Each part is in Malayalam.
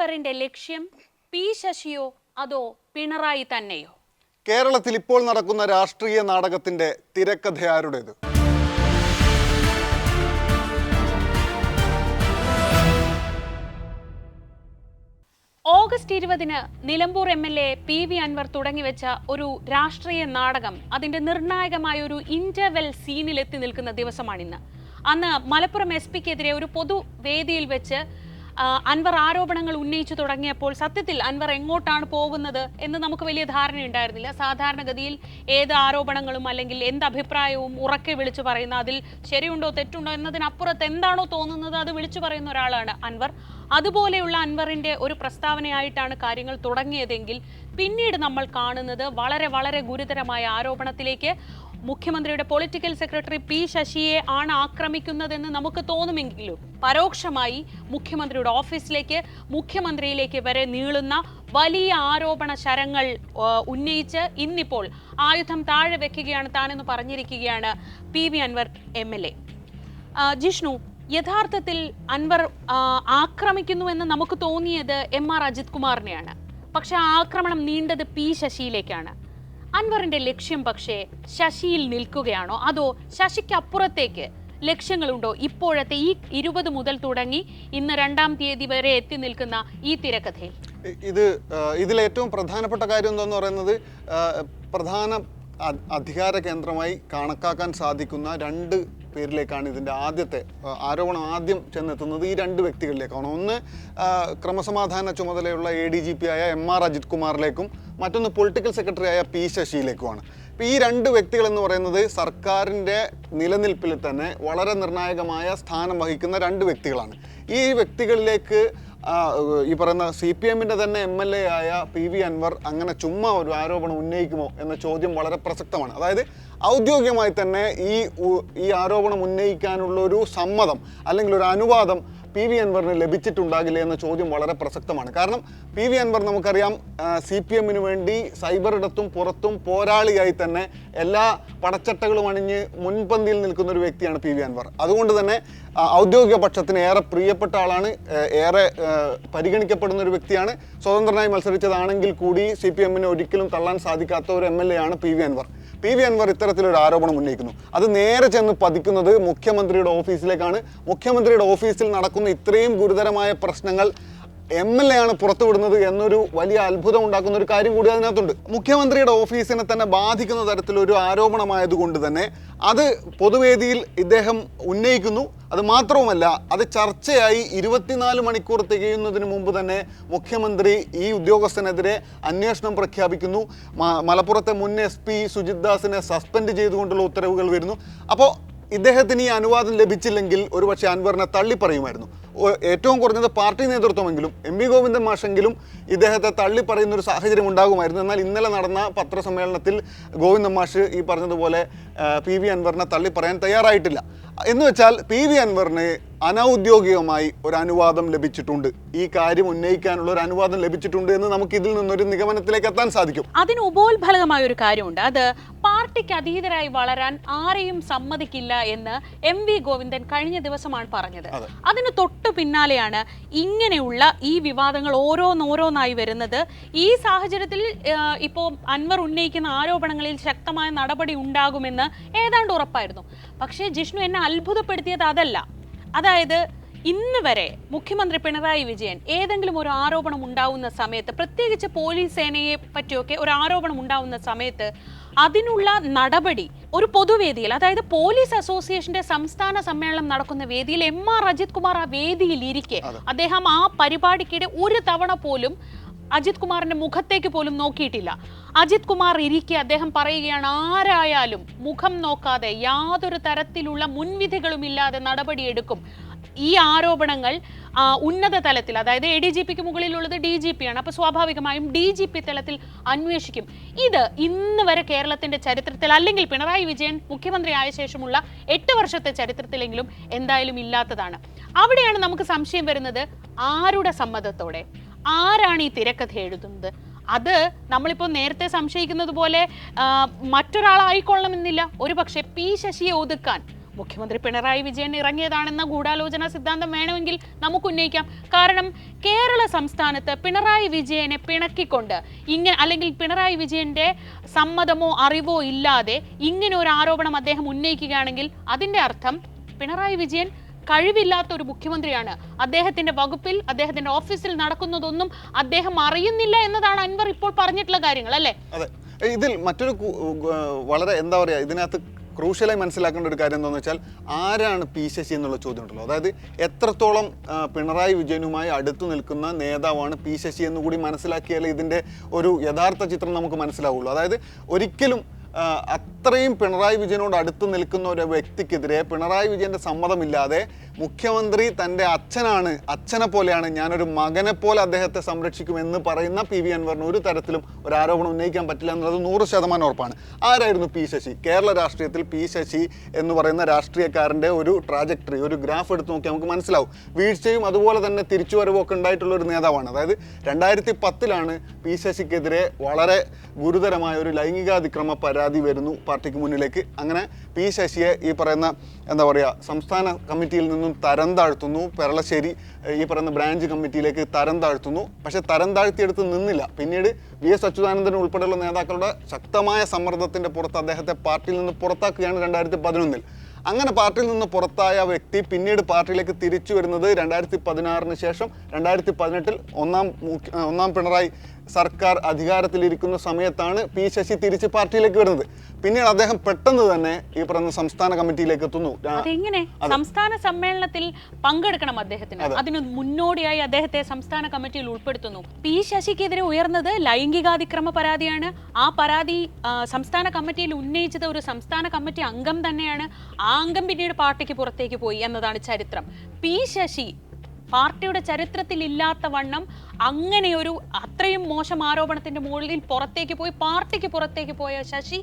അൻവറിന്റെ ലക്ഷ്യം പി ശശിയോ അതോ പിണറായി തന്നെയോ? കേരളത്തിൽ ഇപ്പോൾ നടക്കുന്ന രാഷ്ട്രീയ നാടകത്തിന്റെ തിരക്കഥ ആരുടേത്? ഓഗസ്റ്റ് ഇരുപതിന് Nilambur M L A P V Anvar തുടങ്ങിവെച്ച ഒരു രാഷ്ട്രീയ നാടകം അതിന്റെ നിർണായകമായ ഒരു ഇന്റർവെൽ സീനിലെത്തി നിൽക്കുന്ന ദിവസമാണിന്ന്. അന്ന് മലപ്പുറം എസ് പിക്കെതിരെ ഒരു പൊതുവേദിയിൽ വെച്ച് അൻവർ ആരോപണങ്ങൾ ഉന്നയിച്ചു തുടങ്ങിയപ്പോൾ സത്യത്തിൽ അൻവർ എങ്ങോട്ടാണ് പോകുന്നത് എന്ന് നമുക്ക് വലിയ ധാരണയുണ്ടായിരുന്നില്ല സാധാരണഗതിയിൽ ഏത് ആരോപണങ്ങളും അല്ലെങ്കിൽ എന്ത് അഭിപ്രായവും ഉറക്കെ വിളിച്ചു പറയുന്ന അതിൽ ശരിയുണ്ടോ തെറ്റുണ്ടോ എന്നതിനപ്പുറത്ത് എന്താണോ തോന്നുന്നത് അത് വിളിച്ചു പറയുന്ന ഒരാളാണ് അൻവർ. അതുപോലെയുള്ള അൻവറിന്റെ ഒരു പ്രസ്താവനയായിട്ടാണ് കാര്യങ്ങൾ തുടങ്ങിയതെങ്കിൽ പിന്നീട് നമ്മൾ കാണുന്നത് വളരെ വളരെ ഗുരുതരമായ ആരോപണത്തിലേക്ക് മുഖ്യമന്ത്രിയുടെ പൊളിറ്റിക്കൽ സെക്രട്ടറി പി ശശിയെ ആണ് ആക്രമിക്കുന്നതെന്ന് നമുക്ക് തോന്നുമെങ്കിലും പരോക്ഷമായി മുഖ്യമന്ത്രിയുടെ ഓഫീസിലേക്ക് മുഖ്യമന്ത്രിയിലേക്ക് വരെ നീളുന്ന വലിയ ആരോപണ ശരങ്ങൾ ഉന്നയിച്ച് ഇന്നിപ്പോൾ ആയുധം താഴെ വെക്കുകയാണ് താനെന്ന് പറഞ്ഞിരിക്കുകയാണ് P V Anvar M L A. Jishnu യഥാർത്ഥത്തിൽ അൻവർ ആക്രമിക്കുന്നുവെന്ന് നമുക്ക് തോന്നിയത് എം ആർ അജിത് കുമാറിനെയാണ്. പക്ഷെ ആ ആക്രമണം നീണ്ടത് പി ശശിയിലേക്കാണ്. അൻവറിന്റെ ലക്ഷ്യം പക്ഷേ ശശിയിൽ നിൽക്കുകയാണോ? അതോ ശശിക്ക് അപ്പുറത്തേക്ക് ലക്ഷ്യങ്ങളുണ്ടോ? ഇപ്പോഴത്തെ ഈ ഇരുപത് മുതൽ തുടങ്ങി ഇന്ന് രണ്ടാം തീയതി വരെ എത്തി നിൽക്കുന്ന ഈ തിരക്കഥയിൽ. ഇത് ഇതിൽ ഏറ്റവും പ്രധാനപ്പെട്ട കാര്യം എന്താന്ന് പറയുന്നത് പ്രധാന അധികാര കേന്ദ്രമായി കണക്കാക്കാൻ സാധിക്കുന്ന രണ്ട് പേരിലേക്കാണ് ഇതിന്റെ ആദ്യത്തെ ആരോപണം ആദ്യം ചെന്നെത്തുന്നത് ഈ രണ്ട് വ്യക്തികളിലേക്കാണ്. ഒന്ന് ക്രമസമാധാന ചുമതലയുള്ള എ ഡി ജി പി ആയ എം ആർ അജിത് കുമാറിലേക്കും മറ്റൊന്ന് പൊളിറ്റിക്കൽ സെക്രട്ടറി ആയ പി ശശിയിലേക്കുമാണ്. അപ്പോൾ ഈ രണ്ട് വ്യക്തികൾ എന്ന് പറയുന്നത് സർക്കാരിന്റെ നിലനിൽപ്പിൽ തന്നെ വളരെ നിർണായകമായ സ്ഥാനം വഹിക്കുന്ന രണ്ട് വ്യക്തികളാണ്. ഈ വ്യക്തികളിലേക്ക് ഈ പറയുന്ന സി പി എമ്മിന്റെ തന്നെ എം എൽ എ ആയ പി വി അൻവർ അങ്ങനെ ചുമ്മാ ഒരു ആരോപണം ഉന്നയിക്കുമോ എന്ന ചോദ്യം വളരെ പ്രസക്തമാണ്. അതായത് ഔദ്യോഗികമായി തന്നെ ഈ ഈ ആരോപണം ഉന്നയിക്കാനുള്ള ഒരു സമ്മതം അല്ലെങ്കിൽ ഒരു അനുവാദം പി വി അൻവറിന് ലഭിച്ചിട്ടുണ്ടാകില്ല എന്ന ചോദ്യം വളരെ പ്രസക്തമാണ്. കാരണം പി വി അൻവർ നമുക്കറിയാം സി പി എമ്മിന് വേണ്ടി സൈബറിടത്തും പുറത്തും പോരാളിയായി തന്നെ എല്ലാ പടച്ചട്ടകളും അണിഞ്ഞ് മുൻപന്തിയിൽ നിൽക്കുന്ന ഒരു വ്യക്തിയാണ് പി വി അൻവർ. അതുകൊണ്ട് തന്നെ ഔദ്യോഗിക പക്ഷത്തിന് ഏറെ പ്രിയപ്പെട്ട ആളാണ് ഏറെ പരിഗണിക്കപ്പെടുന്ന ഒരു വ്യക്തിയാണ്. സ്വതന്ത്രനായി മത്സരിച്ചതാണെങ്കിൽ കൂടി സി പി എമ്മിനെ ഒരിക്കലും തള്ളാൻ സാധിക്കാത്ത ഒരു എം എൽ എ ആണ് P V Anvar. P V Anvar ഇത്തരത്തിലൊരു ആരോപണം ഉന്നയിക്കുന്നു. അത് നേരെ ചെന്ന് പതിക്കുന്നത് മുഖ്യമന്ത്രിയുടെ ഓഫീസിലേക്കാണ്. മുഖ്യമന്ത്രിയുടെ ഓഫീസിൽ നടക്കുന്ന ഇത്രയും ഗുരുതരമായ പ്രശ്നങ്ങൾ എം എൽ എ ആണ് പുറത്തുവിടുന്നത് എന്നൊരു വലിയ അത്ഭുതം ഉണ്ടാക്കുന്ന ഒരു കാര്യം കൂടി അതിനകത്തുണ്ട്. മുഖ്യമന്ത്രിയുടെ ഓഫീസിനെ തന്നെ ബാധിക്കുന്ന തരത്തിലൊരു ആരോപണമായതുകൊണ്ട് തന്നെ അത് പൊതുവേദിയിൽ ഇദ്ദേഹം ഉന്നയിക്കുന്നു. അത് മാത്രവുമല്ല അത് ചർച്ചയായി ഇരുപത്തിനാല് മണിക്കൂർ തികയുന്നതിന് മുമ്പ് തന്നെ മുഖ്യമന്ത്രി ഈ ഉദ്യോഗസ്ഥനെതിരെ അന്വേഷണം പ്രഖ്യാപിക്കുന്നു. മലപ്പുറത്തെ മുൻ എസ് പി സുജിത് ദാസിനെ സസ്പെൻഡ് ചെയ്തുകൊണ്ടുള്ള ഉത്തരവുകൾ വരുന്നു. അപ്പോൾ ഇദ്ദേഹത്തിന് ഈ അനുവാദം ലഭിച്ചില്ലെങ്കിൽ ഒരുപക്ഷെ അൻവറിനെ തള്ളിപ്പറയുമായിരുന്നു. ഏറ്റവും കുറഞ്ഞത് പാർട്ടി നേതൃത്വമെങ്കിലും എം വി ഗോവിന്ദൻ മാഷെങ്കിലും ഇദ്ദേഹത്തെ തള്ളിപ്പറയുന്ന ഒരു സാഹചര്യം ഉണ്ടാകുമായിരുന്നു. എന്നാൽ ഇന്നലെ നടന്ന പത്രസമ്മേളനത്തിൽ ഗോവിന്ദൻ മാഷ് ഈ പറഞ്ഞതുപോലെ പി വി അൻവറിനെ തള്ളിപ്പറയാൻ തയ്യാറായിട്ടില്ല. എന്ന് വെച്ചാൽ പി വി അൻവറിന് അനൗദ്യോഗികമായി ഒരു അനുവാദം ലഭിച്ചിട്ടുണ്ട്. ഈ കാര്യം ഉന്നയിക്കാനുള്ള ഒരു അനുവാദം ലഭിച്ചിട്ടുണ്ട് എന്ന് നമുക്ക് ഇതിൽ നിന്നൊരു നിഗമനത്തിലേക്ക് എത്താൻ സാധിക്കും. അതിന് ഉപോത്ഫലകമായ ഒരു കാര്യമുണ്ട്. അത് പാർട്ടിക്ക് അതീതരായി വളരാൻ ആരെയും സമ്മതിക്കില്ല എന്ന് എം വി ഗോവിന്ദൻ കഴിഞ്ഞ ദിവസമാണ് പറഞ്ഞത്. അതെ. അതിന് തൊട്ടു പിന്നാലെയാണ് ഇങ്ങനെയുള്ള ഈ വിവാദങ്ങൾ ഓരോന്നോരോന്നായി വരുന്നത്. ഈ സാഹചര്യത്തിൽ ഇപ്പോൾ അൻവർ ഉന്നയിക്കുന്ന ആരോപണങ്ങളിൽ ശക്തമായ നടപടി ഉണ്ടാകുമെന്ന് ഏതാണ്ട് ഉറപ്പായിരുന്നു. പക്ഷേ ജിഷ്ണു എന്നെ അത്ഭുതപ്പെടുത്തിയത് അതല്ല. അതായത് ഇന്ന് വരെ മുഖ്യമന്ത്രി പിണറായി വിജയൻ ഏതെങ്കിലും ഒരു ആരോപണം ഉണ്ടാവുന്ന സമയത്ത് പ്രത്യേകിച്ച് പോലീസ് സേനയെ പറ്റിയൊക്കെ ഒരു ആരോപണം ഉണ്ടാവുന്ന സമയത്ത് അതിനുള്ള നടപടി ഒരു പൊതുവേദിയിൽ അതായത് പോലീസ് അസോസിയേഷന്റെ സംസ്ഥാന സമ്മേളനം നടക്കുന്ന വേദിയിൽ എം ആർ അജിത് കുമാർ ആ വേദിയിൽ ഇരിക്കെ അദ്ദേഹം ആ പരിപാടിക്കിടെ ഒരു തവണ പോലും അജിത് കുമാറിന്റെ മുഖത്തേക്ക് പോലും നോക്കിയിട്ടില്ല. അജിത് കുമാർ ഇരിക്കെ അദ്ദേഹം പറയുകയാണ് ആരായാലും മുഖം നോക്കാതെ യാതൊരു തരത്തിലുള്ള മുൻവിധികളും ഇല്ലാതെ നടപടിയെടുക്കും. ഈ ആരോപണങ്ങൾ ഉന്നത തലത്തിൽ അതായത് എ ഡി ജി പിക്ക് മുകളിലുള്ളത് ഡി ജി പി ആണ്. അപ്പൊ സ്വാഭാവികമായും ഡി ജി പി തലത്തിൽ അന്വേഷിക്കും. ഇത് ഇന്ന് വരെ കേരളത്തിന്റെ ചരിത്രത്തിൽ അല്ലെങ്കിൽ പിണറായി വിജയൻ മുഖ്യമന്ത്രി ആയ ശേഷമുള്ള എട്ട് വർഷത്തെ ചരിത്രത്തിലെങ്കിലും എന്തായാലും ഇല്ലാത്തതാണ്. അവിടെയാണ് നമുക്ക് സംശയം വരുന്നത് ആരുടെ സമ്മതത്തോടെ? ആരാണ് ഈ തിരക്കഥ എഴുതുന്നത്? അത് നമ്മളിപ്പോൾ നേരത്തെ സംശയിക്കുന്നത് പോലെ മറ്റൊരാളായിക്കൊള്ളണമെന്നില്ല. ഒരു പക്ഷേ പി ശശിയെ ഒതുക്കാൻ മുഖ്യമന്ത്രി പിണറായി വിജയൻ ഇറങ്ങിയതാണെന്ന ഗൂഢാലോചന സിദ്ധാന്തം വേണമെങ്കിൽ നമുക്ക് ഉന്നയിക്കാം. കാരണം കേരള സംസ്ഥാനത്ത് പിണറായി വിജയനെ പിണക്കിക്കൊണ്ട് ഇങ്ങനെ അല്ലെങ്കിൽ പിണറായി വിജയന്റെ സമ്മതമോ അറിവോ ഇല്ലാതെ ഇങ്ങനെ ഒരു ആരോപണം അദ്ദേഹം ഉന്നയിക്കുകയാണെങ്കിൽ അതിന്റെ അർത്ഥം പിണറായി വിജയൻ കഴിവില്ലാത്ത ഒരു മുഖ്യമന്ത്രിയാണ്. അദ്ദേഹത്തിന്റെ വകുപ്പിൽ അദ്ദേഹത്തിന്റെ ഓഫീസിൽ നടക്കുന്നതൊന്നും അദ്ദേഹം അറിയുന്നില്ല എന്നതാണ് അൻവർ ഇപ്പോൾ പറഞ്ഞിട്ടുള്ള കാര്യങ്ങൾ അല്ലേ? ഇതിൽ മറ്റൊരു വളരെ എന്താ പറയുക ഇതിനകത്ത് ക്രൂഷ്യലായി മനസ്സിലാക്കേണ്ട ഒരു കാര്യം എന്താണെന്ന് വെച്ചാൽ ആരാണ് പി ശശി എന്നുള്ള ചോദ്യം ഉണ്ടല്ലോ. അതായത് എത്രത്തോളം പിണറായി വിജയനുമായി അടുത്തു നിൽക്കുന്ന നേതാവാണ് പി ശശി എന്ന് കൂടി മനസ്സിലാക്കിയാലേ ഇതിന്റെ ഒരു യഥാർത്ഥ ചിത്രം നമുക്ക് മനസ്സിലാവുള്ളൂ. അതായത് ഒരിക്കലും അത്രയും പിണറായി വിജയനോട് അടുത്ത് നിൽക്കുന്ന ഒരു വ്യക്തിക്കെതിരെ പിണറായി വിജയന്റെ സമ്മതമില്ലാതെ മുഖ്യമന്ത്രി തന്റെ അച്ഛനാണ് അച്ഛനെ പോലെയാണ് ഞാനൊരു മകനെ പോലെ അദ്ദേഹത്തെ സംരക്ഷിക്കും എന്ന് പറയുന്ന പി വി അൻവറിന് ഒരു തരത്തിലും ഒരു ആരോപണം ഉന്നയിക്കാൻ പറ്റില്ല എന്നുള്ളത് നൂറ് ശതമാനം ഉറപ്പാണ്. ആരായിരുന്നു പി ശശി? കേരള രാഷ്ട്രീയത്തിൽ പി ശശി എന്ന് പറയുന്ന രാഷ്ട്രീയക്കാരന്റെ ഒരു ട്രാജക്ടറി ഒരു ഗ്രാഫ് എടുത്ത് നോക്കി നമുക്ക് മനസ്സിലാവും. വീഴ്ചയും അതുപോലെ തന്നെ തിരിച്ചു വരവൊക്കെ ഉണ്ടായിട്ടുള്ള ഒരു നേതാവാണ്. അതായത് രണ്ടായിരത്തി പത്തിലാണ് പി ശശിക്കെതിരെ വളരെ ഗുരുതരമായ ഒരു ലൈംഗികാതിക്രമ പരാതി വരുന്നു പാർട്ടിക്ക് മുന്നിലേക്ക്. അങ്ങനെ പി ശശിയെ ഈ പറയുന്ന എന്താ പറയുക സംസ്ഥാന കമ്മിറ്റിയിൽ നിന്നും തരം താഴ്ത്തുന്നു. പെരളശ്ശേരി ഈ പറയുന്ന ബ്രാഞ്ച് കമ്മിറ്റിയിലേക്ക് തരം താഴ്ത്തുന്നു. പക്ഷേ തരം താഴ്ത്തിയെടുത്ത് നിന്നില്ല. പിന്നീട് വി എസ് അച്യുതാനന്ദൻ ഉൾപ്പെടെയുള്ള നേതാക്കളുടെ ശക്തമായ സമ്മർദ്ദത്തിന്റെ പുറത്ത് അദ്ദേഹത്തെ പാർട്ടിയിൽ നിന്ന് പുറത്താക്കുകയാണ് രണ്ടായിരത്തി പതിനൊന്നിൽ അങ്ങനെ പാർട്ടിയിൽ നിന്ന് പുറത്തായ വ്യക്തി പിന്നീട് പാർട്ടിയിലേക്ക് തിരിച്ചു വരുന്നത് രണ്ടായിരത്തി പതിനാറിന് ശേഷം രണ്ടായിരത്തി പതിനെട്ടിൽ ഒന്നാം ഒന്നാം പിണറായി സർക്കാർ അധികാരത്തിലിരിക്കുന്ന സമയത്താണ് പി ശശി തിരിച്ച് പാർട്ടിയിലേക്ക് വരുന്നത്. പിന്നീട് അദ്ദേഹം പെട്ടെന്ന് തന്നെ ഈ പറഞ്ഞ സംസ്ഥാന കമ്മിറ്റിയിലേക്ക് എത്തുന്നു. അതെങ്ങനെ? സംസ്ഥാന സമ്മേളനത്തിൽ പങ്കെടുക്കണം അദ്ദേഹത്തിന്. അതിന് മുന്നോടിയായി അദ്ദേഹത്തെ സംസ്ഥാന കമ്മിറ്റിയിൽ ഉൾപ്പെടുത്തുന്നു. പി ശശിക്കെതിരെ ഉയർന്നത് ലൈംഗികാതിക്രമ പരാതിയാണ്. ആ പരാതി സംസ്ഥാന കമ്മിറ്റിയിൽ ഉന്നയിച്ചത് ഒരു സംസ്ഥാന കമ്മിറ്റി അംഗം തന്നെയാണ്. ആ അംഗം പിന്നീട് പാർട്ടിക്ക് പുറത്തേക്ക് പോയി എന്നതാണ് ചരിത്രം. പി ശശി പാർട്ടിയുടെ ചരിത്രത്തിൽ ഇല്ലാത്ത വണ്ണം അങ്ങനെ ഒരു അത്രയും മോശം ആരോപണത്തിന്റെ മുകളിൽ പുറത്തേക്ക് പോയി പാർട്ടിക്ക് പുറത്തേക്ക് പോയ ശശി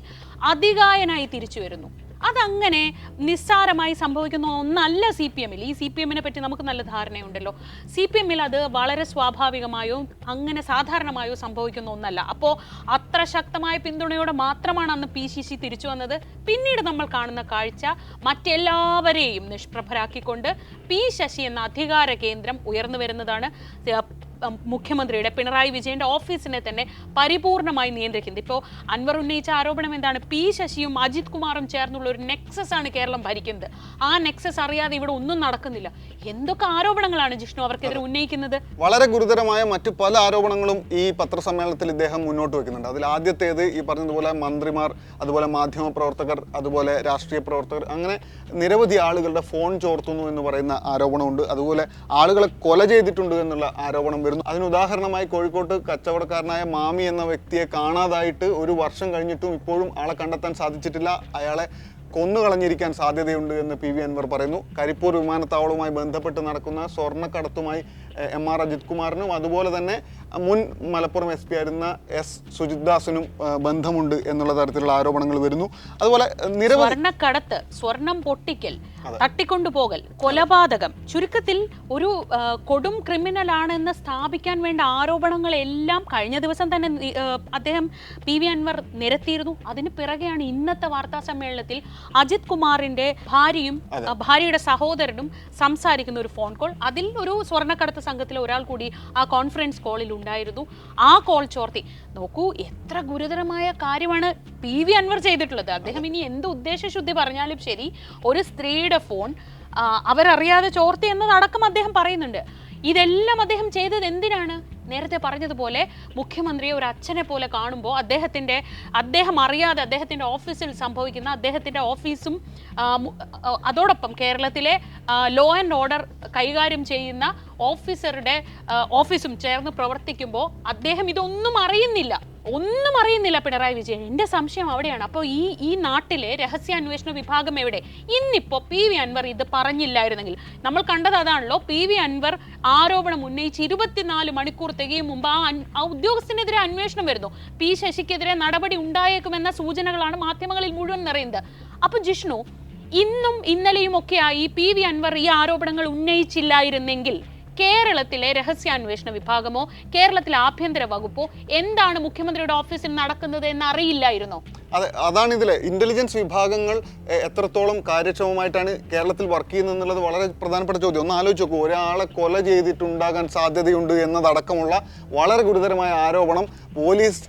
അതികായനായി തിരിച്ചു വരുന്നു. അതങ്ങനെ നിസ്സാരമായി സംഭവിക്കുന്ന ഒന്നല്ല സി പി എമ്മിൽ. ഈ സി പി എമ്മിനെ പറ്റി നമുക്ക് നല്ല ധാരണയുണ്ടല്ലോ. സി പി എമ്മിൽ അത് വളരെ സ്വാഭാവികമായോ അങ്ങനെ സാധാരണമായോ സംഭവിക്കുന്ന ഒന്നല്ല. അപ്പോൾ അത്ര ശക്തമായ പിന്തുണയോടെ മാത്രമാണ് അന്ന് പി സി സി തിരിച്ചു വന്നത്. പിന്നീട് നമ്മൾ കാണുന്ന കാഴ്ച മറ്റെല്ലാവരെയും നിഷ്പ്രഭരാക്കിക്കൊണ്ട് പി ശശി എന്ന അധികാര കേന്ദ്രം ഉയർന്നു വരുന്നതാണ്. മുഖ്യമന്ത്രിയുടെ പിണറായി വിജയന്റെ ഓഫീസിനെ തന്നെ പരിപൂർണമായി നിയന്ത്രിക്കുന്നത്. ഇപ്പോൾ അൻവർ ഉന്നയിച്ച ആരോപണം എന്താണ്? പി ശശിയും അജിത് കുമാറും ചേർന്നുള്ള ഒരു നെക്സസ് ആണ് കേരളം ഭരിക്കുന്നത്. ആ നെക്സസ് അറിയാതെ ഇവിടെ ഒന്നും നടക്കുന്നില്ല. എന്തൊക്കെ ആരോപണങ്ങളാണ് ജിഷ്ണു അവർക്കെതിരെ ഉന്നയിക്കുന്നത്? വളരെ ഗുരുതരമായ മറ്റു പല ആരോപണങ്ങളും ഈ പത്രസമ്മേളനത്തിൽ ഇദ്ദേഹം മുന്നോട്ട് വെക്കുന്നുണ്ട്. അതിൽ ആദ്യത്തേത് ഈ പറഞ്ഞതുപോലെ മന്ത്രിമാർ അതുപോലെ മാധ്യമ പ്രവർത്തകർ അതുപോലെ രാഷ്ട്രീയ പ്രവർത്തകർ അങ്ങനെ നിരവധി ആളുകളുടെ ഫോൺ ചോർത്തുന്നു എന്ന് പറയുന്ന ആരോപണമുണ്ട്. അതുപോലെ ആളുകളെ കൊല ചെയ്തിട്ടുണ്ട് എന്നുള്ള ആരോപണം വരുന്നു. അതിന് ഉദാഹരണമായി കോഴിക്കോട്ട് കച്ചവടക്കാരനായ മാമി എന്ന വ്യക്തിയെ കാണാതായിട്ട് ഒരു വർഷം കഴിഞ്ഞിട്ടും ഇപ്പോഴും ആളെ കണ്ടെത്താൻ സാധിച്ചിട്ടില്ല. അയാളെ കൊന്നുകളഞ്ഞിരിക്കാൻ സാധ്യതയുണ്ട് എന്ന് പി വി അൻവർ പറയുന്നു. കരിപ്പൂർ വിമാനത്താവളവുമായി ബന്ധപ്പെട്ട് നടക്കുന്ന സ്വർണക്കടത്തുമായി എ- ആർ അജിത് കുമാറിനും അതുപോലെ തന്നെ മുൻ മലപ്പുറം എസ് പി ആയിരുന്ന എസ് സുജിത് ദാസിനും ബന്ധമുണ്ട് എന്നുള്ള തരത്തിലുള്ള ആരോപണങ്ങൾ വരുന്നു. അതുപോലെ നിരവധി സ്വർണക്കടത്ത് സ്വർണം പൊട്ടിക്കൽ തട്ടിക്കൊണ്ടുപോകൽ കൊലപാതകം ചുരുക്കത്തിൽ ഒരു കൊടും ക്രിമിനൽ ആണെന്ന് സ്ഥാപിക്കാൻ വേണ്ട ആരോപണങ്ങളെല്ലാം കഴിഞ്ഞ ദിവസം തന്നെ അദ്ദേഹം പി വി അൻവർ നിരത്തിയിരുന്നു. അതിന് പിറകെയാണ് ഇന്നത്തെ വാർത്താ സമ്മേളനത്തിൽ അജിത് കുമാറിന്റെ ഭാര്യയും ഭാര്യയുടെ സഹോദരനും സംസാരിക്കുന്ന ഒരു ഫോൺ കോൾ. അതിൽ ഒരു സ്വർണക്കടത്ത് സംഘത്തിലെ ഒരാൾ കൂടി ആ കോൺഫറൻസ് കോളിൽ ഉണ്ടായിരുന്നു. ആ കോൾ ചോർത്തി. നോക്കൂ എത്ര ഗുരുതരമായ കാര്യമാണ് പി വി അൻവർ ചെയ്തിട്ടുള്ളത്. അദ്ദേഹം ഇനി എന്ത് ഉദ്ദേശശുദ്ധി പറഞ്ഞാലും ശരി ഒരു സ്ത്രീയുടെ ഫോൺ അവരറിയാതെ ചോർത്തി എന്നതടക്കം അദ്ദേഹം പറയുന്നുണ്ട്. ഇതെല്ലാം അദ്ദേഹം ചെയ്തത് എന്തിനാണ്? നേരത്തെ പറഞ്ഞതുപോലെ മുഖ്യമന്ത്രിയെ ഒരു അച്ഛനെ പോലെ കാണുമ്പോൾ അദ്ദേഹത്തിന്റെ അദ്ദേഹം അറിയാതെ അദ്ദേഹത്തിന്റെ ഓഫീസിൽ സംഭവിക്കുന്ന അദ്ദേഹത്തിന്റെ ഓഫീസും അതോടൊപ്പം കേരളത്തിലെ ലോ ആൻഡ് ഓർഡർ കൈകാര്യം ചെയ്യുന്ന ഓഫീസറുടെ ഓഫീസും ചേർന്ന് പ്രവർത്തിക്കുമ്പോൾ അദ്ദേഹം ഇതൊന്നും അറിയുന്നില്ല. ഒന്നും അറിയുന്നില്ല പിണറായി വിജയൻ. എന്റെ സംശയം അവിടെയാണ്. അപ്പോൾ ഈ ഈ നാട്ടിലെ രഹസ്യാന്വേഷണ വിഭാഗം എവിടെ? ഇന്നിപ്പോ പി വി അൻവർ ഇത് പറഞ്ഞില്ലായിരുന്നെങ്കിൽ. നമ്മൾ കണ്ടത് അതാണല്ലോ പി വി അൻവർ ആരോപണം ഉന്നയിച്ച് ഇരുപത്തിനാല് മണിക്കൂർ തികയും മുമ്പ് ആ ഉദ്യോഗസ്ഥനെതിരെ അന്വേഷണം വരുന്നു. പി ശശിക്കെതിരെ നടപടി ഉണ്ടായേക്കുമെന്ന സൂചനകളാണ് മാധ്യമങ്ങളിൽ മുഴുവൻ നിറയുന്നത്. അപ്പൊ ജിഷ്ണു ഇന്നും ഇന്നലെയും ഒക്കെയായി പി വി അൻവർ ഈ ആരോപണങ്ങൾ ഉന്നയിച്ചില്ലായിരുന്നെങ്കിൽ കേരളത്തിലെ രഹസ്യാന്വേഷണ വിഭാഗമോ കേരളത്തിലെ ആഭ്യന്തര വകുപ്പോ എന്താണ് മുഖ്യമന്ത്രിയുടെ ഓഫീസിൽ നടക്കുന്നത് എന്ന് അറിയില്ലായിരുന്നോ അതെ അതാണ് ഇതിലെ. ഇന്റലിജൻസ് വിഭാഗങ്ങൾ എത്രത്തോളം കാര്യക്ഷമമായിട്ടാണ് കേരളത്തിൽ വർക്ക് ചെയ്യുന്നത് എന്നുള്ളത് വളരെ പ്രധാനപ്പെട്ട ചോദ്യം. ഒന്ന് ആലോചിച്ച് നോക്കൂ. ഒരാളെ കൊല ചെയ്തിട്ടുണ്ടാകാൻ സാധ്യതയുണ്ട് എന്നതടക്കമുള്ള വളരെ ഗുരുതരമായ ആരോപണം പോലീസ്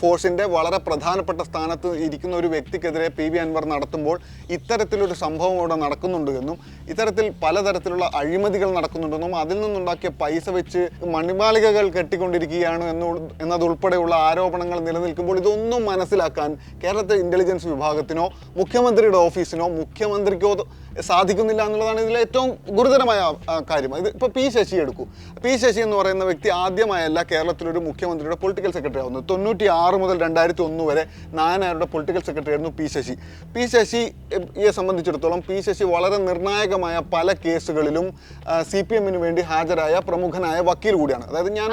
ഫോഴ്സിന്റെ വളരെ പ്രധാനപ്പെട്ട സ്ഥാനത്ത് ഇരിക്കുന്ന ഒരു വ്യക്തിക്കെതിരെ പി വി അൻവർ നടത്തുമ്പോൾ ഇത്തരത്തിലൊരു സംഭവം ഇവിടെ നടക്കുന്നുണ്ട് എന്നും ഇത്തരത്തിൽ പലതരത്തിലുള്ള അഴിമതികൾ നടക്കുന്നുണ്ടെന്നും അതിൽ നിന്നുണ്ടാക്കിയ പൈസ വെച്ച് മണിമാളികകൾ കെട്ടിക്കൊണ്ടിരിക്കുകയാണ് എന്നുള്ള എന്നതുൾപ്പെടെയുള്ള ആരോപണങ്ങൾ നിലനിൽക്കുമ്പോൾ ഇതൊന്നും മനസ്സിലാക്കാൻ കേരളത്തിലെ ഇന്റലിജൻസ് വിഭാഗത്തിനോ മുഖ്യമന്ത്രിയുടെ ഓഫീസിനോ മുഖ്യമന്ത്രിക്കോ സാധിക്കുന്നില്ല എന്നുള്ളതാണ് ഇതിലെ ഏറ്റവും ഗുരുതരമായ കാര്യം. ഇത് ഇപ്പോൾ പി ശശി എടുക്കൂ. പി ശശി എന്ന് പറയുന്ന വ്യക്തി ആദ്യമായല്ല കേരളത്തിലൊരു മുഖ്യമന്ത്രിയുടെ പൊളിറ്റിക്കൽ സെക്രട്ടറി ആവുന്നത്. തൊണ്ണൂറ്റി ആറ് മുതൽ രണ്ടായിരത്തി ഒന്ന് വരെ നായനാരുടെ പൊളിറ്റിക്കൽ സെക്രട്ടറി ആയിരുന്നു പി ശശി. പി ശശി ശശിയെ സംബന്ധിച്ചിടത്തോളം പി ശശി വളരെ നിർണായകമായ പല കേസുകളിലും സി പി എമ്മിന് വേണ്ടി ഹാജരായ പ്രമുഖനായ വക്കീൽ കൂടിയാണ്. അതായത് ഞാൻ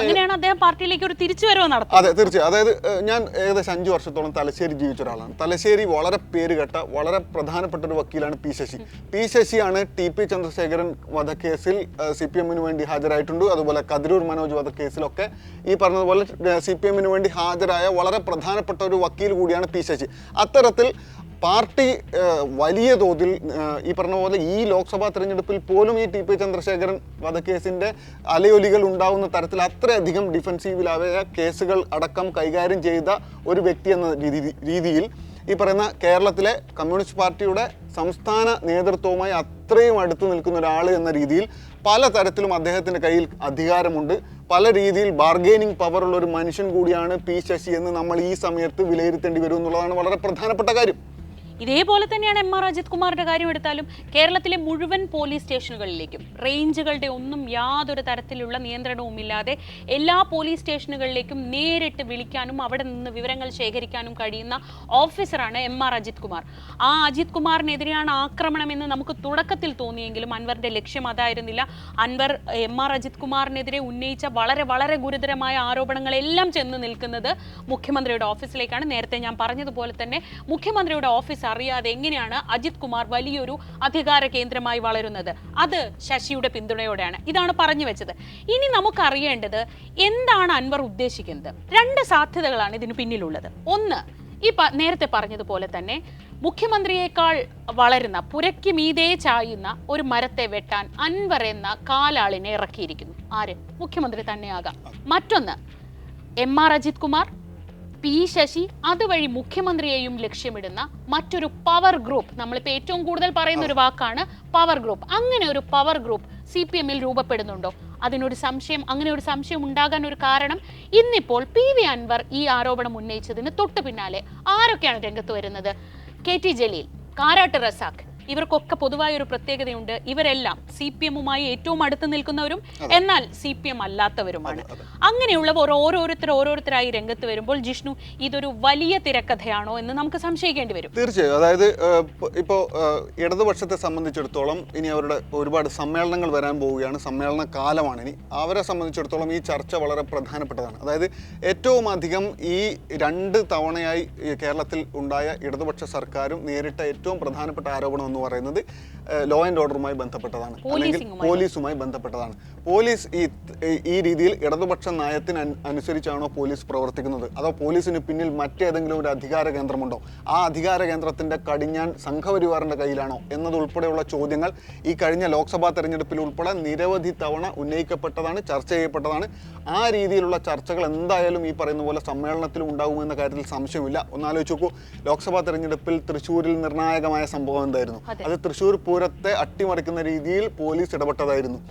അതെ തീർച്ചയായും. അതായത് ഞാൻ ഏകദേശം അഞ്ച് വർഷത്തോളം തലശ്ശേരി ജീവിച്ച. ഒരാളാണ് തലശ്ശേരി വളരെ പേരുകെട്ട വളരെ പ്രധാനപ്പെട്ട ഒരു വക്കീലാണ് പി ശശി. പി ശശിയാണ് ടി പി ചന്ദ്രശേഖരൻ വധക്കേസിൽ സി പി എമ്മിന് വേണ്ടി ഹാജരായിട്ടുണ്ട്. അതുപോലെ കതിരൂർ മനോജ് വധക്കേസിലൊക്കെ ഈ പറഞ്ഞതുപോലെ സി പി എമ്മിന് വേണ്ടി ഹാജരായ വളരെ പ്രധാനപ്പെട്ട ഒരു വക്കീൽ കൂടിയാണ് പി ശശി. അത്തരത്തിൽ പാർട്ടി വലിയ തോതിൽ ഈ പറഞ്ഞ പോലെ ഈ ലോക്സഭാ തെരഞ്ഞെടുപ്പിൽ പോലും ഈ ടി പി ചന്ദ്രശേഖരൻ വധക്കേസിന്റെ അലയൊലികൾ ഉണ്ടാവുന്ന തരത്തിൽ അത്രയധികം ഡിഫൻസീവിലായ കേസുകൾ അടക്കം കൈകാര്യം ചെയ്ത ഒരു വ്യക്തി എന്ന രീതിയിൽ ഈ പറയുന്ന കേരളത്തിലെ കമ്മ്യൂണിസ്റ്റ് പാർട്ടിയുടെ സംസ്ഥാന നേതൃത്വവുമായി അത്രയും അടുത്ത് നിൽക്കുന്ന ഒരാൾ എന്ന രീതിയിൽ പല തരത്തിലും അദ്ദേഹത്തിന്റെ കയ്യിൽ അധികാരമുണ്ട്. പല രീതിയിൽ ബാർഗെയിനിങ് പവറുള്ള ഒരു മനുഷ്യൻ കൂടിയാണ് പി ശശി എന്ന് നമ്മൾ ഈ സമയത്ത് വിലയിരുത്തേണ്ടി വരും എന്നുള്ളതാണ് വളരെ പ്രധാനപ്പെട്ട കാര്യം. ഇതേപോലെ തന്നെയാണ് എം ആർ അജിത് കുമാറിന്റെ കാര്യം എടുത്താലും കേരളത്തിലെ മുഴുവൻ പോലീസ് സ്റ്റേഷനുകളിലേക്കും റേഞ്ചുകളുടെ ഒന്നും യാതൊരു തരത്തിലുള്ള നിയന്ത്രണവും ഇല്ലാതെ എല്ലാ പോലീസ് സ്റ്റേഷനുകളിലേക്കും നേരിട്ട് വിളിക്കാനും അവിടെ നിന്ന് വിവരങ്ങൾ ശേഖരിക്കാനും കഴിയുന്ന ഓഫീസറാണ് എം ആർ അജിത് കുമാർ. ആ അജിത് കുമാറിനെതിരെയാണ് ആക്രമണമെന്ന് നമുക്ക് തുടക്കത്തിൽ തോന്നിയെങ്കിലും അൻവറിന്റെ ലക്ഷ്യം അതായിരുന്നില്ല. അൻവർ എം ആർ അജിത് കുമാറിനെതിരെ ഉന്നയിച്ച വളരെ വളരെ ഗുരുതരമായ ആരോപണങ്ങളെല്ലാം ചെന്ന് നിൽക്കുന്നത് മുഖ്യമന്ത്രിയുടെ ഓഫീസിലേക്കാണ്. നേരത്തെ ഞാൻ പറഞ്ഞതുപോലെ തന്നെ മുഖ്യമന്ത്രിയുടെ ഓഫീസ് അറിയാതെ എങ്ങനെയാണ് അജിത് കുമാർ വലിയൊരു അധികാര കേന്ദ്രമായി വളരുന്നത്? അത് ശശിയുടെ പിന്തുണയോടെയാണ്. ഇതാണ് പറഞ്ഞു വെച്ചത്. ഇനി നമുക്ക് അറിയേണ്ടത് എന്താണ് അൻവർ ഉദ്ദേശിക്കുന്നത്? രണ്ട് സാധ്യതകളാണ് ഇതിന് പിന്നിലുള്ളത്. ഒന്ന് ഈ നേരത്തെ പറഞ്ഞതുപോലെ തന്നെ മുഖ്യമന്ത്രിയേക്കാൾ വളരുന്ന പുരയ്ക്ക് മീതേ ചായുന്ന ഒരു മരത്തെ വെട്ടാൻ അൻവർ എന്ന കാലാളിനെ ഇറക്കിയിരിക്കുന്നു. ആര്? മുഖ്യമന്ത്രി തന്നെയാകാം. മറ്റൊന്ന് M R Ajith Kumar P Sasi അതുവഴി മുഖ്യമന്ത്രിയെയും ലക്ഷ്യമിടുന്ന മറ്റൊരു പവർ ഗ്രൂപ്പ് നമ്മളിപ്പോൾ ഏറ്റവും കൂടുതൽ പറയുന്ന ഒരു വാക്കാണ് പവർ ഗ്രൂപ്പ് അങ്ങനെ ഒരു പവർ ഗ്രൂപ്പ് സി പി എമ്മിൽ രൂപപ്പെടുന്നുണ്ടോ? അതിനൊരു സംശയം അങ്ങനെ ഒരു സംശയം ഉണ്ടാകാൻ ഒരു കാരണം ഇന്നിപ്പോൾ പി വി അൻവർ ഈ ആരോപണം ഉന്നയിച്ചതിന് തൊട്ടു പിന്നാലെ ആരൊക്കെയാണ് രംഗത്ത് വരുന്നത്? കെ ടി ജലീൽ കാരാട്ട് റസാഖ് ഇവർക്കൊക്കെ പൊതുവായ ഒരു പ്രത്യേകതയുണ്ട്. ഇവരെല്ലാം സി പി എമ്മുമായി ഏറ്റവും അടുത്ത് നിൽക്കുന്നവരും എന്നാൽ സി പി എം അല്ലാത്തവരുമാണ്. അങ്ങനെയുള്ളവർ ഓരോരുത്തർ ഓരോരുത്തരായി രംഗത്ത് വരുമ്പോൾ ജിഷ്ണു ഇതൊരു വലിയ തിരക്കഥയാണോ എന്ന് നമുക്ക് സംശയിക്കേണ്ടി വരും. തീർച്ചയായും. അതായത് ഇപ്പോൾ ഇടതുപക്ഷത്തെ സംബന്ധിച്ചിടത്തോളം ഇനി അവരുടെ ഒരുപാട് സമ്മേളനങ്ങൾ വരാൻ പോവുകയാണ്. സമ്മേളന കാലമാണ് ഇനി. അവരെ സംബന്ധിച്ചിടത്തോളം ഈ ചർച്ച വളരെ പ്രധാനപ്പെട്ടതാണ്. അതായത് ഏറ്റവും അധികം ഈ രണ്ട് തവണയായി കേരളത്തിൽ ഉണ്ടായ ഇടതുപക്ഷ സർക്കാരും നേരിട്ട ഏറ്റവും പ്രധാനപ്പെട്ട ആരോപണം എന്ന് പറയുന്നത് ലോ ആൻഡ് ഓർഡറുമായി ബന്ധപ്പെട്ടതാണ്. അല്ലെങ്കിൽ പോലീസുമായി ബന്ധപ്പെട്ടതാണ്. പോലീസ് ഈ ഈ രീതിയിൽ ഇടതുപക്ഷ നയത്തിന് അനുസരിച്ചാണോ പോലീസ് പ്രവർത്തിക്കുന്നത്? അതോ പോലീസിന് പിന്നിൽ മറ്റേതെങ്കിലും ഒരു അധികാര കേന്ദ്രമുണ്ടോ? ആ അധികാര കേന്ദ്രത്തിന്റെ കടിഞ്ഞാൻ സംഘപരിവാറിന്റെ കയ്യിലാണോ എന്നതുൾപ്പെടെയുള്ള ചോദ്യങ്ങൾ ഈ കഴിഞ്ഞ ലോക്സഭാ തെരഞ്ഞെടുപ്പിൽ ഉൾപ്പെടെ നിരവധി തവണ ഉന്നയിക്കപ്പെട്ടതാണ് ചർച്ച ചെയ്യപ്പെട്ടതാണ്. ആ രീതിയിലുള്ള ചർച്ചകൾ എന്തായാലും ഈ പറയുന്ന പോലെ സമ്മേളനത്തിലും ഉണ്ടാകുമെന്ന കാര്യത്തിൽ സംശയമില്ല ഒന്നാലോചിച്ച് നോക്കൂ ലോക്സഭാ തെരഞ്ഞെടുപ്പിൽ തൃശ്ശൂരിൽ നിർണായകമായ സംഭവം എന്തായിരുന്നു? അത്. തൃശ്ശൂർ പൂരത്തെ അട്ടിമറിക്കുന്ന രീതിയിൽ പോലീസ് ഇടപെട്ടതായിരുന്നു.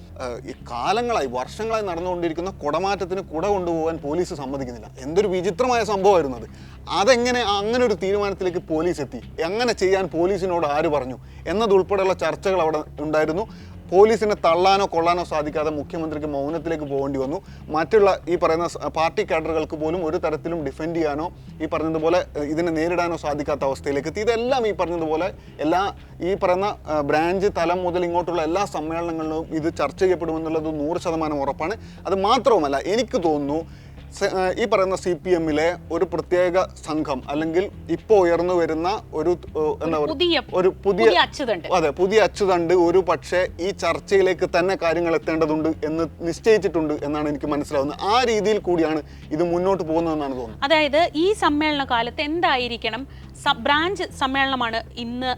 ഈ ഈ കാലങ്ങളായി വർഷങ്ങളായി നടന്നുകൊണ്ടിരിക്കുന്ന കുടമാറ്റത്തിന് കുട കൊണ്ടുപോകാൻ പോലീസ് സമ്മതിക്കുന്നില്ല. എന്തൊരു വിചിത്രമായ സംഭവമായിരുന്നു അത്. അതെങ്ങനെ അങ്ങനെ ഒരു തീരുമാനത്തിലേക്ക് പോലീസ് എത്തി? എങ്ങനെ ചെയ്യാൻ പോലീസിനോട് ആര് പറഞ്ഞു? എന്നതുൾപ്പെടെയുള്ള ചർച്ചകൾ അവിടെ ഉണ്ടായിരുന്നു. പോലീസിനെ തള്ളാനോ കൊള്ളാനോ സാധിക്കാതെ മുഖ്യമന്ത്രിക്ക് മൗനത്തിലേക്ക് പോകേണ്ടി വന്നു. മറ്റുള്ള ഈ പറയുന്ന പാർട്ടി കാഡറുകൾക്ക് പോലും ഒരു തരത്തിലും ഡിഫെൻഡ് ചെയ്യാനോ ഈ പറഞ്ഞതുപോലെ ഇതിനെ നേരിടാനോ സാധിക്കാത്ത അവസ്ഥയിലേക്ക് എത്തി. ഇതെല്ലാം ഈ പറഞ്ഞതുപോലെ എല്ലാ ഈ പറയുന്ന ബ്രാഞ്ച് തലം മുതൽ ഇങ്ങോട്ടുള്ള എല്ലാ സമ്മേളനങ്ങളിലും ഇത് ചർച്ച ചെയ്യപ്പെടുമെന്നുള്ളത് നൂറ് ശതമാനം ഉറപ്പാണ്. അത് മാത്രവുമല്ല എനിക്ക് തോന്നുന്നു ഈ പറയുന്ന സി പി എമ്മിലെ ഒരു പ്രത്യേക സംഘം അല്ലെങ്കിൽ ഇപ്പോൾ ഉയർന്നു വരുന്ന ഒരു എന്താ പറയുക ഒരു പുതിയ അതെ പുതിയ അച്ചുതണ്ട് ഒരു പക്ഷേ ഈ ചർച്ചയിലേക്ക് തന്നെ കാര്യങ്ങൾ എത്തേണ്ടതുണ്ട് എന്ന് നിശ്ചയിച്ചിട്ടുണ്ട് എന്നാണ് എനിക്ക് മനസ്സിലാവുന്നത്. ആ രീതിയിൽ കൂടിയാണ് ഇത് മുന്നോട്ട് പോകുന്നതെന്നാണ് തോന്നുന്നത്. അതായത് ഈ സമ്മേളന കാലത്ത് എന്തായിരിക്കണം? സ- ബ്രാഞ്ച് സമ്മേളനമാണ് ഇന്ന്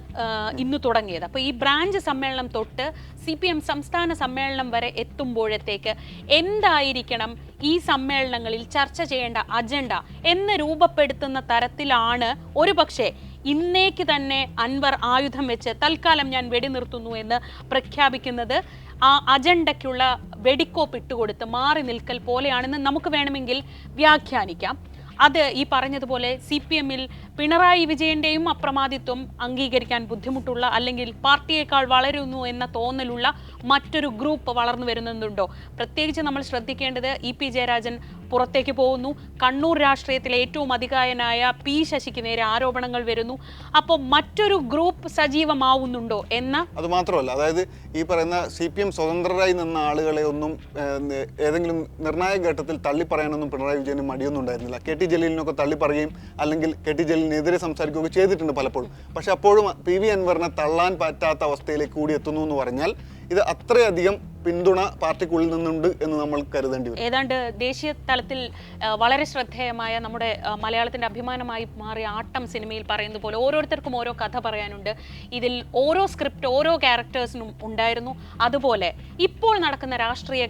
ഇന്ന് തുടങ്ങിയത്. അപ്പോൾ ഈ ബ്രാഞ്ച് സമ്മേളനം തൊട്ട് സി പി എം സംസ്ഥാന സമ്മേളനം വരെ എത്തുമ്പോഴത്തേക്ക് എന്തായിരിക്കണം ഈ സമ്മേളനങ്ങളിൽ ചർച്ച ചെയ്യേണ്ട അജണ്ട എന്ന് രൂപപ്പെടുത്തുന്ന തരത്തിലാണ് ഒരു പക്ഷേ ഇന്നേക്ക് തന്നെ അൻവർ ആയുധം വെച്ച് തൽക്കാലം ഞാൻ വെടിനിർത്തുന്നു എന്ന് പ്രഖ്യാപിക്കുന്നത്. ആ അജണ്ടയ്ക്കുള്ള വെടിക്കോപ്പ് ഇട്ടുകൊടുത്ത് മാറി നിൽക്കൽ പോലെയാണെന്ന് നമുക്ക് വേണമെങ്കിൽ വ്യാഖ്യാനിക്കാം. അത് ഈ പറഞ്ഞതുപോലെ സി പി എമ്മിൽ പിണറായി വിജയന്റെയും അപ്രമാദിത്വം അംഗീകരിക്കാൻ ബുദ്ധിമുട്ടുള്ള അല്ലെങ്കിൽ പാർട്ടിയേക്കാൾ വളരുന്നു എന്ന തോന്നലുള്ള മറ്റൊരു ഗ്രൂപ്പ് വളർന്നു വരുന്നുണ്ടോ? പ്രത്യേകിച്ച് നമ്മൾ ശ്രദ്ധിക്കേണ്ടത് ഇ പി ജയരാജൻ പുറത്തേക്ക് പോകുന്നു. കണ്ണൂർ രാഷ്ട്രീയത്തിലെ ഏറ്റവും അധികായനായ പി ശശിക്ക് നേരെ ആരോപണങ്ങൾ വരുന്നു. അപ്പോൾ മറ്റൊരു ഗ്രൂപ്പ് സജീവമാവുന്നുണ്ടോ എന്ന? അത് മാത്രമല്ല അതായത് ഈ പറയുന്ന സി പി എം സ്വതന്ത്രരായി നിന്ന ആളുകളെ ഒന്നും ഏതെങ്കിലും നിർണായക ഘട്ടത്തിൽ തള്ളിപ്പറയാനൊന്നും പിണറായി വിജയന് മടിയൊന്നും ഉണ്ടായിരുന്നില്ല. കെ ടി ജലീലിനൊക്കെ തള്ളിപ്പറയുകയും അല്ലെങ്കിൽ കെ ടി ജലീലിനെതിരെ സംസാരിക്കുകയൊക്കെ ചെയ്തിട്ടുണ്ട് പലപ്പോഴും. പക്ഷെ അപ്പോഴും പി വി അൻവറിനെ തള്ളാൻ പറ്റാത്ത അവസ്ഥയിലേക്ക് കൂടി എത്തുന്നു എന്ന് പറഞ്ഞാൽ ഇത് അത്രയധികം പിന്തുണ പാർട്ടിക്കുള്ളിൽ നിന്നുണ്ട് എന്ന് നമ്മൾ കരുതേണ്ടി വരും. ഏതാണ്ട് ദേശീയ തലത്തിൽ വളരെ ശ്രദ്ധേയമായ നമ്മുടെ മലയാളത്തിന്റെ അഭിമാനമായി മാറിയ ആട്ടം സിനിമയിൽ പറയുന്നത് പോലെ ഓരോരുത്തർക്കും ഓരോ കഥ പറയാനുണ്ട്. ഇതിൽ ഓരോ സ്ക്രിപ്റ്റ് ഓരോ ക്യാരക്ടേഴ്സിനും ഉണ്ടായിരുന്നു. അതുപോലെ ഇപ്പോൾ നടക്കുന്ന രാഷ്ട്രീയ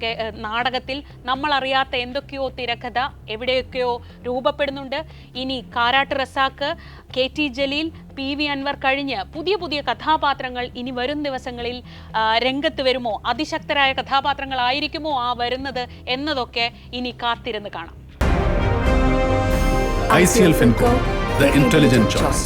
നാടകത്തിൽ നമ്മൾ അറിയാത്ത എന്തൊക്കെയോ തിരക്കഥ എവിടെയൊക്കെയോ രൂപപ്പെടുന്നുണ്ട്. ഇനി Karat Razak K T Jaleel P V Anvar കഴിഞ്ഞ് പുതിയ പുതിയ കഥാപാത്രങ്ങൾ ഇനി വരും ദിവസങ്ങളിൽ രംഗത്ത് വരുമോ അതിശക്തരായ കഥാപാത്രങ്ങളായിരിക്കുമോ ആ വരുന്നത് എന്നതൊക്കെ ഇനി കാത്തിരുന്ന് കാണാം I C L Fincorp the intelligent choice.